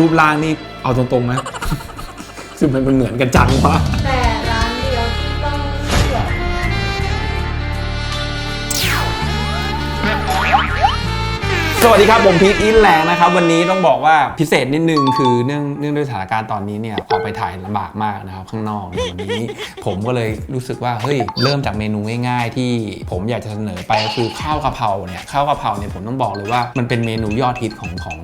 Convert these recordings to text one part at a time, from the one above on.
รูปร่างนี่เอาตรงๆนะคือมันเหมือนกันจังวะ วัสดีครับผมพีทอินแรงนะครับวันนี้ต้องบอกว่าพิเศษนิดนึงคือเนื่องเนื่องด้วยสถานการณ์ตอนนี้เนี่ยออกไปถ่ายลำบากมากนะครับข้างนอกในวันนี้ ผมก็เลยรู้สึกว่าเฮ้ยเริ่มจากเมนูง่ายๆ ที่ผมอยากจะเสนอไปก็คือข้าวกะเพราเนี่ยข้าวกะเพราเนี่ยผมต้องบอกเลยว่ามันเป็นเมนูยอดฮิตของของ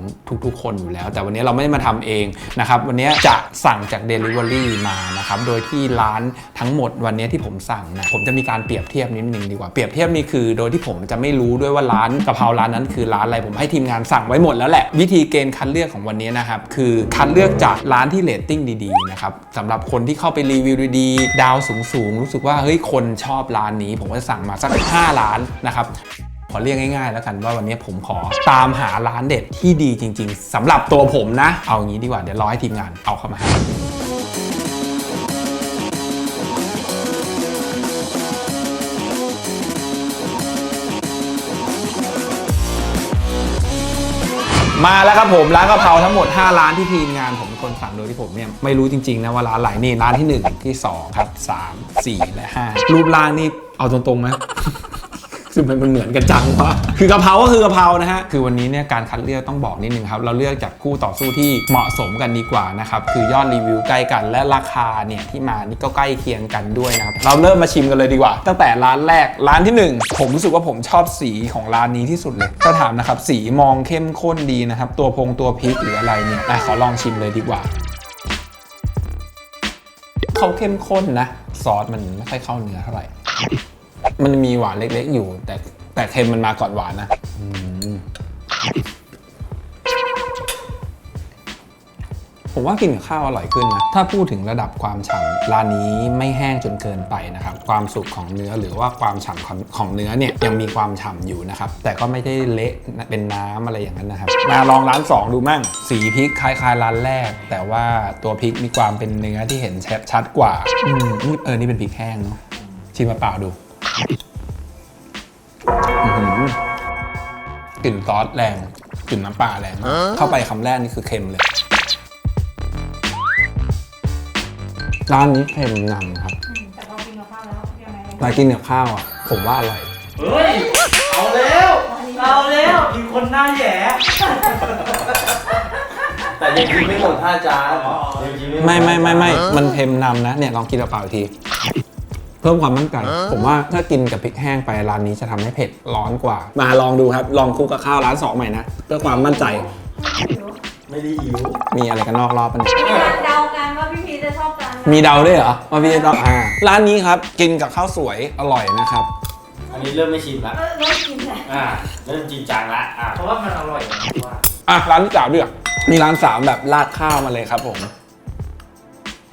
ทุกๆ คนอยู่แล้ว แต่วันนี้เราไม่ได้มาทำเองนะครับวันนี้จะสั่งจาก Delivery มานะครับโดยที่ร้านทั้งหมดวันนี้ที่ผมสั่งนะผมจะมีการเปรียบเทียบนิดนึงดีกว่าเปรียบเทียบนี่คือ โดยที่ผมจะไม่รู้ด้วยว่าร้านกะเพราร้านนั้นคือร้านอะไรผมให้ทีมงานสั่งไว้หมดแล้วแหละ วิธีเกณฑ์คัดเลือกของวันนี้นะครับ คือคัดเลือกจากร้านที่เรตติ้งดีๆนะครับสำหรับคนที่เข้าไปรีวิวดีๆดาวสูงๆ รู้สึกว่าเฮ้ยคนชอบร้านนี้ ผมก็จะสั่งมาสัก 5 ร้านนะครับขอเรียกง่ายๆ แล้วกันว่าวันนี้ผมขอตามหาร้านเด็ดที่ดีจริง ๆสำหรับตัวผมนะ เอางี้ดีกว่าเดี๋ยวรอให้ทีมงานเอาเข้ามาให้ มาแล้วครับผมร้านกะเพราทั้งหมด 5 ร้านที่ทีมงานผมเป็นคนสั่งโดยที่ผมเนี่ยไม่รู้จริงๆนะว่าร้านไหนนี่ร้านที่ 1 ที่ 2 ครับ 3 4 และ 5 รูปร่างนี่เอาตรงๆนะ คือมันเหมือนกันจังวะคือกะเพราก็คือกะเพรานะฮะคือวันนี้เนี่ยการคัดเลือกต้องบอกนิดนึงครับเราเลือกจากคู่ต่อสู้ที่เหมาะสมกันดีกว่านะครับคือยอดรีวิวใกล้กันและราคาเนี่ยที่มานี่ก็ใกล้เคียงกันด้วยนะครับเราเริ่มมาชิมกันเลยดีกว่า ตั้งแต่ร้านแรกร้านที่หนึ่งผมรู้สึกว่าผมชอบสีของร้านนี้ที่สุดเลยถ้าถามนะครับสีมองเข้มข้นดีนะครับตัวพงตัวพริกหรืออะไรเนี่ยอะขอลองชิมเลยดีกว่าเขาเข้มข้นนะ ซอสมันไม่ค่อยเข้าเนื้อเท่าไหร่ มันมีหวานเล็ก ๆ อยู่ แต่แต่เค็มมันมาก่อนหวานนะอืมผมว่ากินกับข้าวอร่อยขึ้นนะ ถ้าพูดถึงระดับความฉ่ำร้านนี้ไม่แห้งจนเกินไปนะครับ ความสุกของเนื้อหรือว่าความฉ่ำของของเนื้อเนี่ยยังมีความฉ่ำอยู่นะครับ แต่ก็ไม่ได้เละเป็นน้ำอะไรอย่างนั้นนะครับ มาลองร้าน 2 ดูมั่ง สีพริกคล้ายๆร้านแรก แต่ว่าตัวพริกมีความเป็นเนื้อที่เห็นชัดชัดกว่า อืมนี่เออ นี่เป็นพริกแห้งเนาะ ชิมมาเปล่าดู อื้อหือกลิ่นซอสแรงกลิ่นน้ำปลาแรงมากเข้าไปคำแรกนี่คือเค็มเลย ร้านนี้เค็มนำครับอืมแต่พอกินกับข้าวแล้วยังไงมากินกับข้าวอะ ผมว่าอร่อย เฮ้ย เอาแล้ว เอาแล้วมีคนหน้าแหย่แต่ยังกินไม่หมดท่าจานยังกินไม่หดไม่ไม่ไม่ไม่มันเค็มนำนะ เนี่ยลองกินเปล่าๆอีกทีเพิ่มความมั่นใจ ผมว่าถ้ากินกับพริกแห้งไปร้านนี้จะทำให้เผ็ดร้อนกว่า มาลองดูครับ ลองคลุกกับข้าวร้านสองใหม่นะเพื่อความมั่นใจ ไม่ได้หิว มีอะไรกันนอกรอบปะเนี่ยมีการเดากันว่าพี่พีชจะชอบร้านไหนมีเดาด้วยเหรอว่าพี่จะต้องอ่าร้านนี้ครับกินกับข้าวสวยอร่อยนะครับอันนี้เริ่มไม่ชิมละเออเริ่มกินแล้วอ่าเริ่มจริงจังละอ่าเพราะว่ามันอร่อยนะว่าอะร้านที่สามด้วยมีร้านสามแบบราดข้าวมาเลยครับผมเ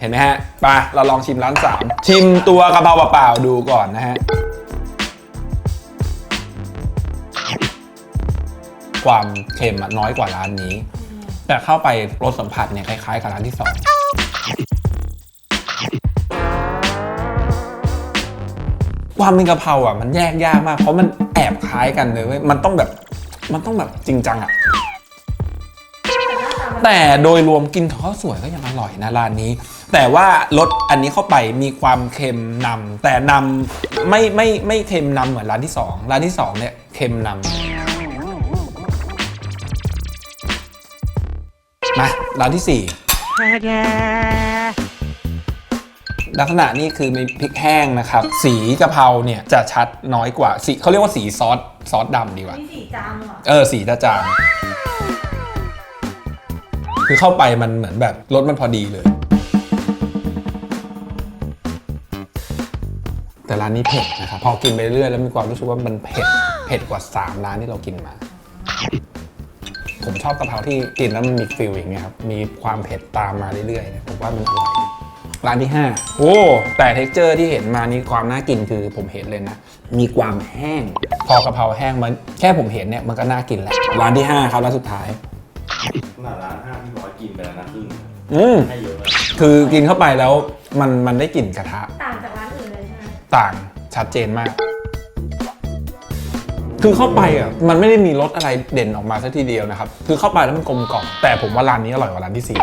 ห็นไหมฮะไปเราลองชิมร้านสามชิมตัวกะเพราเปล่าๆดูก่อนนะฮะความเค็มอะน้อยกว่าร้านนี้ แต่เข้าไปรสสัมผัสเนี่ยคล้ายๆกับร้านที่สองความเป็นกะเพราอะมันแยกยากมาก เพราะมันแอบคล้ายกันเลยเว้ยมันต้องแบบมันต้องแบบจริงจังอะ แต่โดยรวมกินข้าวสวยก็ยังอร่อยนะร้านนี้ แต่ว่ารสอันนี้เข้าไปมีความเค็มนำแต่นำไม่ไม่ไม่เค็มนำเหมือนร้านที่สองร้านที่สองเนี่ยเค็มนำมาร้านที่สี่ ลักษณะนี่คือมีพริกแห้งนะครับ สีกะเพราเนี่ยจะชัดน้อยกว่าสีเขาเรียกว่าสีซอสซอสดำดีกว่านี่สีจางเหรอ เออสีตาจาง คือเข้าไปมันเหมือนแบบรสมันพอดีเลย แต่ร้านนี้เผ็ดนะครับพอกินไปเรื่อยแล้วมีความรู้สึกว่ามันเผ็ดเผ็ดกว่า 3 ร้านที่เรากินมา ผมชอบกะเพราที่กินแล้วมันมีฟิลอย่างเงี้ยครับมีความเผ็ดตามมาเรื่อยๆเนี่ยผมว่ามันอร่อยร้านที่ 5 โอ้ แต่เท็กเจอร์ที่เห็นมานี่ความน่ากินคือผมเห็นเลยนะ มีความแห้ง พอกะเพราแห้งมันแค่ผมเห็นเนี่ยมันก็น่ากินแล้ว ร้านที่ 5 ครับร้านสุดท้าย ขนาดร้านห้าพี่บอกว่ากินไปแล้วนะครึ่งอืมให้เยอะเลยคือกินเข้าไปแล้วมันมันได้กลิ่นกระทะ ต่างจากร้านอื่นเลยใช่ไหมต่างชัดเจนมาก คือเข้าไปอะมันไม่ได้มีรสอะไรเด่นออกมาสักทีเดียวนะครับ คือเข้าไปแล้วมันกลมกล่อมแต่ผมว่าร้านนี้อร่อยกว่าร้านที่สี่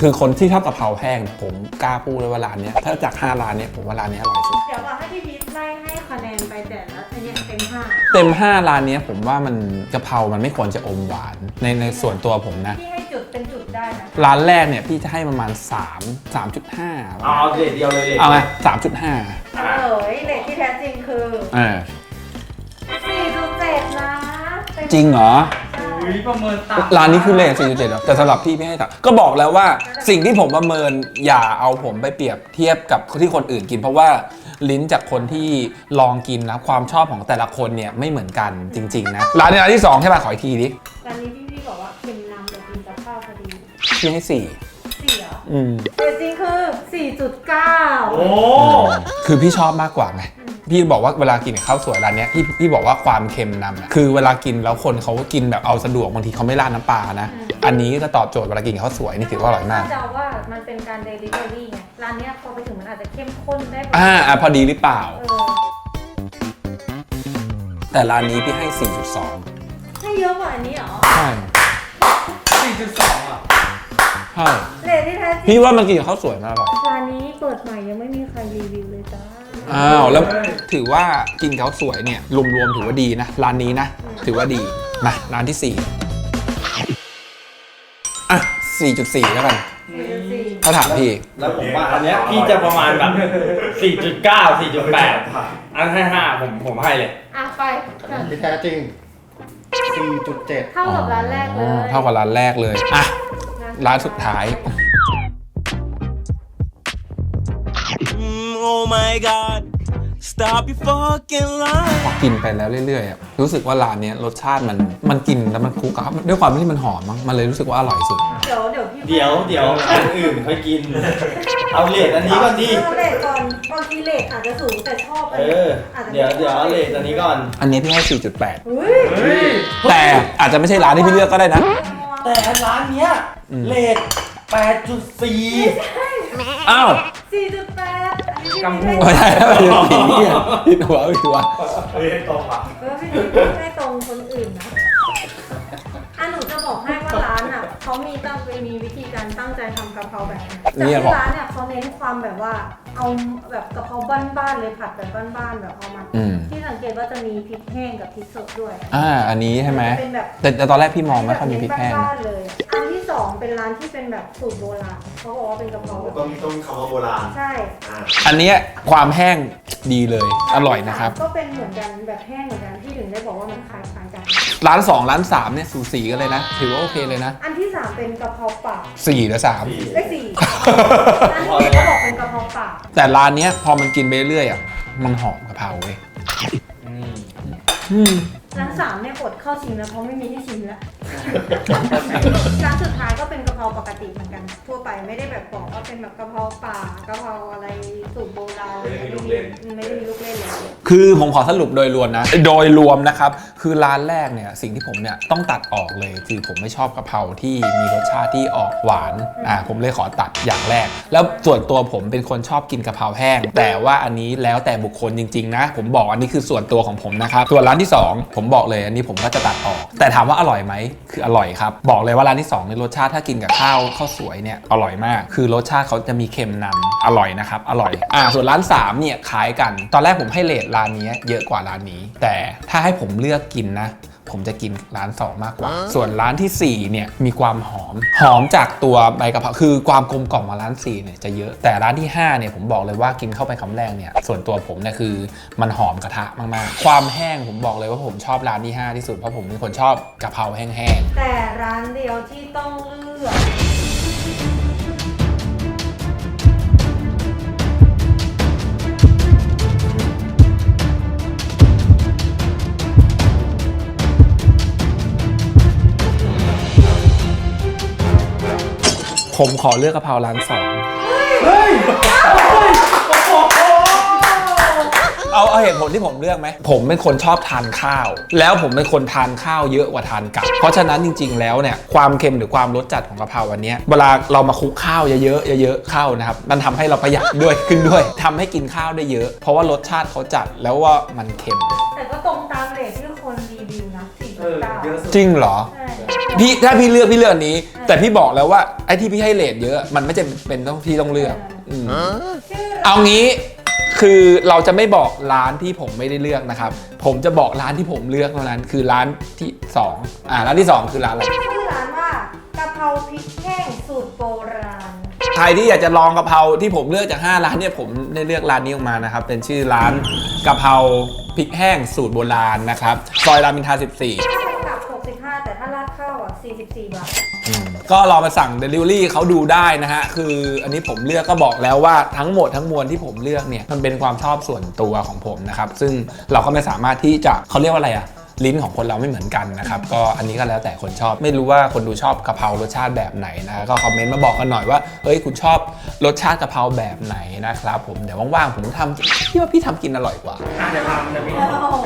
คือคนที่ชอบกะเพราแห้งเนี่ยผมกล้าพูดเลยว่าร้านเนี้ยถ้าจากห้าร้านเนี้ยผมว่าร้านนี้อร่อยสุด เดี๋ยวก่อนให้พี่พีทไล่ให้คะแนนไปแต่ละอันเนี้ยเต็มห้าเต็ม 5 ร้านเนี้ยผมว่ามันกะเพรามันไม่ควรจะอมหวานในในส่วนตัวผมนะ พี่ให้จุดเป็นจุดได้นะร้านแรกเนี่ยพี่จะให้ประมาณ 3 3.5เอาเกรดเดียวเลยเด็เอาไหม3.5เฉลยเลทที่แท้จริงคือ เออ4.7นะเป็นจริงเหรอใช่อุ้ ยประเมินต่ำร้านนี้คือเลท4.7เหรอแต่สำหรับพี่พี่ให้ต่ำก็บอกแล้วว่าสิ่งที่ผมประเมินอย่าเอาผมไปเปรียบเทียบกับที่คนอื่นกิน เพราะว่าลิ้นจากคนที่ลองกินนะความชอบของแต่ละคนเนี่ยไม่เหมือนกันจริงๆนะร้านนี้ร้านที่2ใช่ป่ะขออีกทีดิร้านนี้พี่พี่บอกว่าเค็มนำแต่กินกับข้าวพอดีพี่ให้4สี่เหรออืมเลทจริงคือ 4.9 โอ้ คือพี่ชอบมากกว่าไง พี่บอกว่าเวลากินกับข้าวสวยร้านเนี้ยพี่พี่บอกว่าความเค็มนำอะคือเวลากินแล้วคนเขากินแบบเอาสะดวกบางทีเขาไม่ราดน้ำปลานะ อันนี้ก็จะตอบโจทย์เวลากินกับข้าวสวยนี่ถือว่าอร่อยมาก เดาว่ามันเป็นการเดลิเวอรี่ไง ร้านเนี้ยพอไปถึงมันอาจจะเข้มข้นได้อ่าอะพอดีหรือเปล่า เออ แต่ร้านนี้พี่ให้ 4.2ให้เยอะกว่าอันนี้เหรอใช่สี่จุดสองอะใช่เลทที่แท้จริพี่งว่ามันกินกับข้าวสวยมันอร่อย ร้านนี้เปิดใหม่ยังไม่มีใครรีวิวเลยจ้า อ้าวแล้วถือว่ากินกับข้าวสวยเนี่ยรวมๆถือว่าดีนะ ร้านนี้นะ ถือว่าดีมาร้านที่ 4 อะ 4.4 แล้วกัน4.4ถ้าถามพี่ แล้วผมว่าอันเนี้ยพี่จะประมาณแบบสี่จุดเก้าสี่จุดแปดอันให้ห้าผมผมให้เลย อะไปที่แท้จริง 4.7 เท่ากับร้านแรกเลย เท่ากับร้านแรกเลย อะ ร้านสุดท้าย oh my god. Stop your fucking lie. พอกินไปแล้วเรื่อยๆอะรู้สึกว่าร้านเนี้ยรสชาติมันมันกินแล้วมันคลุกกับด้วยความที่มันหอมมั้งมันเลยรู้สึกว่าอร่อยสุด เดี๋ยวเดี๋ยวพี่เดี๋ยวเดี๋ยวอันอื่นค่อยกิน เอาเลทอันนี้ก่อนดิ เอาเลทก่อนบางทีเลทอาจจะสูงแต่ชอบอันเอนี้ออาจจะเดี๋ยวเดี๋ยวเอาเลทอันนี้ก่อน อันนี้พี่ให้ 4.8เฮ้ยเฮ้ยแต่อาจจะไม่ใช่ร้านที่พี่เลือกก็ได้นะ แต่ร้านเนี้ยอืมเลทแปดจุดสี่อ้าว สี่จุดแปดอันนี้พี่ กำพูไม่ไม่ได้ใช่ไม่ใช่ผีเนี่ยผิดหัวผิดหัวเออพี่ไม่ได้ตรงคนอื่นนะอะหนูจะบอกให้ว่าร้านอะเขามีตั้งมีวิธีการตั้งใจทำกะเพราแบบนี้แต่ที่ร้านเนี่ยเขาเน้นความแบบว่าเอาแบบกะเพราบ้านๆเลยผัดแบบบ้านๆแบบเอามาอืมที่สังเกตว่าจะมีพริกแห้งกับพริกสดด้วยอ่าอันนี้ใช่ไหมเป็นแบบแต่แต่ตอนแรกพี่มองไม่ค่อยมีพริกแห้งบ้านๆเลยอัน สองเป็นร้านที่เป็นแบบสูตรโบราณเขาบอกว่าเป็นกะเพราแบบต้องต้องคำว่าโบราณใช่อ่าอันเนี้ยความแห้งดีเลยอร่อยนะครับ ก็เป็นเหมือนกันแบบแห้งเหมือนกันที่ถึงได้บอกว่ามันคล้ายๆกัน ร้าน 2 ร้าน 3 เนี่ย สูสีกันเลยนะ ถือว่าโอเคเลยนะอันที่สามเป็นกะเพราป่า4หรือเลขสี่ร้านที่เขาบอกเป็นกะเพราป่า3แต่ร้านเนี้ยพอมันกินไปเรื่อยๆอะมันหอมกะเพราเว้ยอืมอืมร้านสามเนี่ยอดเข้าชิมแล้วเพราะไม่มีให้ชิมแล้ว ร้านสุดท้ายก็เป็น ปกติเหมือนกัน ทั่วไปไม่ได้แบบบอกว่าเป็นแบบกะเพราป่ากะเพราอะไรสูตรโบราณไม่ได้มีไม่ได้มีลูกเล่นเลยคือผมขอสรุปโดยรวมนะ โดยรวมนะครับ คือร้านแรกเนี่ยสิ่งที่ผมเนี่ยต้องตัดออกเลยคือผมไม่ชอบกะเพราที่มีรสชาติที่ออกหวานอ่าผมเลยขอตัดอย่างแรก แล้วส่วนตัวผมเป็นคนชอบกินกะเพราแห้ง แต่ว่าอันนี้แล้วแต่บุคคลจริงๆนะ ผมบอกอันนี้คือส่วนตัวของผมนะครับส่วนร้านที่2ผมบอกเลยอันนี้ผมก็จะตัดออก แต่ถามว่าอร่อยไหมคืออร่อยครับ บอกเลยว่าร้านที่2ในยรสชาติถ้ากินกับข้าวข้าวสวยเนี่ยอร่อยมาก คือรสชาติเขาจะมีเค็มนำอร่อยนะครับอร่อยอ่าส่วนร้าน3เนี่ยขายกัน ตอนแรกผมให้เลทร้านนี้เยอะกว่าร้านนี้ แต่ถ้าให้ผมเลือกกินนะ ผมจะกินร้าน2มากกว่า ส่วนร้านทีสี่4เนี่ยมีความหอม หอมจากตัวใบกะเพราคือความกลมกล่อมของร้าน4เนี่ยจะเยอะแต่ร้านที่5เนี่ยผมบอกเลยว่ากินเข้าไปคำแรกเนี่ยส่วนตัวผมเนี่ยคือมันหอมกระทะมากๆ ความแห้งผมบอกเลยว่าผมชอบร้านที่ 5 ที่สุดเพราะผมเป็นคนชอบกะเพราแห้งแต่ร้านเดียวที่ต้องเลือก ผมขอเลือกกะเพราร้าน2เฮ้ยโอ้โหเอาเอาเหตุผลที่ผมเลือกไหม ผมเป็นคนชอบทานข้าว แล้วผมเป็นคนทานข้าวเยอะกว่าทานกับ เพราะฉะนั้นจริง ๆ แล้วเนี่ยความเค็มหรือความรสจัดของกะเพราวันเนี้ยเวลาเรามาคลุกข้าวเยอะๆเยอะๆเข้านะครับมันทำให้เราประหยัดด้วยขึ้นด้วยทำให้กินข้าวได้เยอะ เพราะว่ารสชาติเขาจัดแล้วว่ามันเค็ม แต่ก็ตรงตามเรทที่คนรีวิว นะสี่จุดเก้าจริงเหรอ ใช่พี่ถ้าพี่เลือกพี่เลือกอันนี้ แต่พี่บอกแล้วว่าไอ้ที่พี่ให้เลทเยอะ มันไม่จำเป็นต้องพี่ต้องเลือกอืมชื่อเอางี้คือเราจะไม่บอกร้านที่ผมไม่ได้เลือกนะครับ ผมจะบอกร้านที่ผมเลือกเท่านั้นคือร้านที่สองอ่าร้านที่สองคือร้านอะไรชื่อร้านว่ากะเพราพริกแห้งสูตรโบราณใค รที่อยากจะลองกะเพราที่ผมเลือกจาก 5 ร้านเนี่ยผมได้เลือกร้านนี้ออกมานะครับ เป็นชื่อร้านกะเพราพริกแห้งสูตรโบราณนะครับ ซอยรามอินทรา14ถ้าเป็นกับ 65 แต่ถ้าราดข้าวอะ 44 บาท ก็ลองมาสั่ง Delivery เขาดูได้นะฮะ คืออันนี้ผมเลือกก็บอกแล้วว่าทั้งหมดทั้งมวลที่ผมเลือกเนี่ย มันเป็นความชอบส่วนตัวของผมนะครับ ซึ่งเราก็ไม่สามารถที่จะเขาเรียกว่าอะไรอะ ลิ้นของคนเราไม่เหมือนกันนะครับก็อันนี้ก็แล้วแต่คนชอบ ไม่รู้ว่าคนดูชอบกะเพรารสชาติแบบไหนนะก็คอมเมนต์มาบอกกันหน่อยว่าเฮ้ยคุณชอบรสชาติกะเพราแบบไหนนะครับผมเดี๋ยวว่างๆผมทำพี่ว่าพี่ทำกินอร่อยกว่าอาจะทำแต่พี่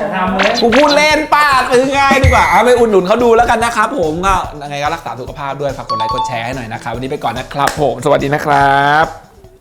จะทำเลยกูพูดเล่นป้าซื้อง่ายดีกว่าเอาไปอุดหนุนเขาดูแล้วกันนะครับผมก็ยังไงก็รักษาสุขภาพด้วยฝากกดไลค์กดแชร์ให้หน่อยนะครับวันนี้ไปก่อนนะครับผมสวัสดีนะครับ